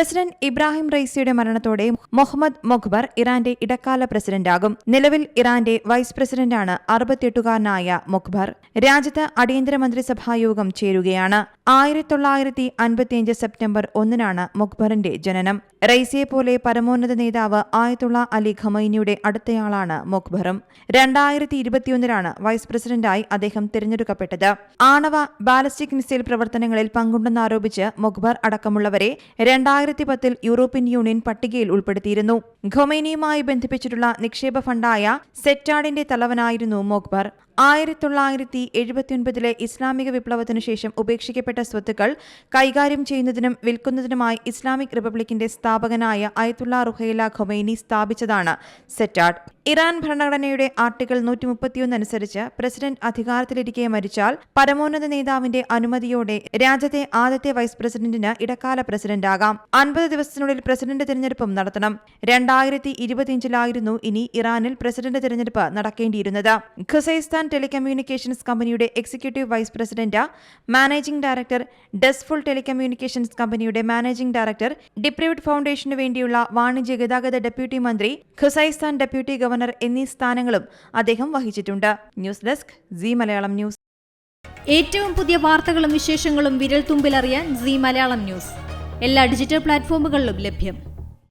President Ibrahim റൈസിയുടെ മരണത്തോടെ മുഹമ്മദ് മൊഖ്ബർ ഇറാന്റെ ഇടക്കാല പ്രസിഡന്റാകും. നിലവിൽ ഇറാന്റെ വൈസ് പ്രസിഡന്റാണ് അറുപത്തിയെട്ടുകാരനായ മൊഖ്ബർ. രാജ്യത്ത് അടിയന്തര മന്ത്രിസഭാ യോഗം ചേരുകയാണ്. ആയിരത്തി തൊള്ളായിരത്തി അൻപത്തിയഞ്ച് സെപ്റ്റംബർ ഒന്നിനാണ് മൊഖ്ബറിന്റെ ജനനം. റൈസിയെ പോലെ പരമോന്നത നേതാവ് ആയത്തുള്ള അലി ഖമൈനിയുടെ അടുത്തയാളാണ് മൊഖ്ബറും. രണ്ടായിരത്തി ഇരുപത്തിയൊന്നിലാണ് വൈസ് പ്രസിഡന്റായി അദ്ദേഹം തിരഞ്ഞെടുക്കപ്പെട്ടത്. ആണവ ബാലിസ്റ്റിക് മിസൈൽ പ്രവർത്തനങ്ങളിൽ പങ്കുണ്ടെന്നാരോപിച്ച് മൊഖ്ബർ അടക്കമുള്ളവരെ രണ്ടായിരത്തി പത്തിൽ യൂറോപ്യൻ യൂണിയൻ പട്ടികയിൽ ഉൾപ്പെടുത്തിയിരുന്നു. ഖൊമൈനിയുമായി ബന്ധിപ്പിച്ചിട്ടുള്ള നിക്ഷേപ ഫണ്ടായ സെറ്റാഡിന്റെ തലവനായിരുന്നു മൊക്ബർ. ആയിരത്തി തൊള്ളായിരത്തി എഴുപത്തിയൊൻപതിലെ ഇസ്ലാമിക വിപ്ലവത്തിനു ശേഷം ഉപേക്ഷിക്കപ്പെട്ട സ്വത്തുക്കൾ കൈകാര്യം ചെയ്യുന്നതിനും വിൽക്കുന്നതിനുമായി ഇസ്ലാമിക് റിപ്പബ്ലിക്കിന്റെ സ്ഥാപകനായ അയത്തുള്ള റുഹൈല ഖൊമൈനി സ്ഥാപിച്ചതാണ് സെറ്റാഡ്. ഇറാൻ ഭരണഘടനയുടെ ആർട്ടിക്കിൾ നൂറ്റി മുപ്പത്തിയൊന്ന് അനുസരിച്ച് പ്രസിഡന്റ് അധികാരത്തിലിരിക്കെ മരിച്ചാൽ പരമോന്നത നേതാവിന്റെ അനുമതിയോടെ രാജ്യത്തെ ആദ്യത്തെ വൈസ് പ്രസിഡന്റിന് ഇടക്കാല പ്രസിഡന്റാകാം. അൻപത് ദിവസത്തിനുള്ളിൽ പ്രസിഡന്റ് തിരഞ്ഞെടുപ്പും നടത്തണം. രണ്ടായിരത്തി ഇരുപത്തിയഞ്ചിലായിരുന്നു ഇനി ഇറാനിൽ പ്രസിഡന്റ് തെരഞ്ഞെടുപ്പ് നടക്കേണ്ടിയിരുന്നത്. ഖസൈസ്ഥാൻ ടെലികമ്മ്യൂണിക്കേഷൻസ് കമ്പനിയുടെ executive vice president managing director ഡെസ്ഫുൾ telecommunications കമ്പനിയുടെ മാനേജിംഗ് ഡയറക്ടർ ഡിപ്രിവിഡ് ഫൗണ്ടേഷനു വേണ്ടിയുള്ള വാണിജ്യ ഗതാഗത ഡെപ്യൂട്ടി മന്ത്രി ഖസൈസ്ഥാൻ ഡെപ്യൂട്ടി ഗവർണർ എന്നീ സ്ഥാനങ്ങളും അദ്ദേഹം വഹിച്ചിട്ടുണ്ട്. News desk Zee Malayalam news. ഏറ്റവും പുതിയ വാർത്തകളും വിശേഷങ്ങളും വിരൽ തുമ്പിലറിയാൻ സി മലയാളം ന്യൂസ്. എല്ലാ ഡിജിറ്റൽ പ്ലാറ്റ്ഫോമുകളിലും ലഭ്യം.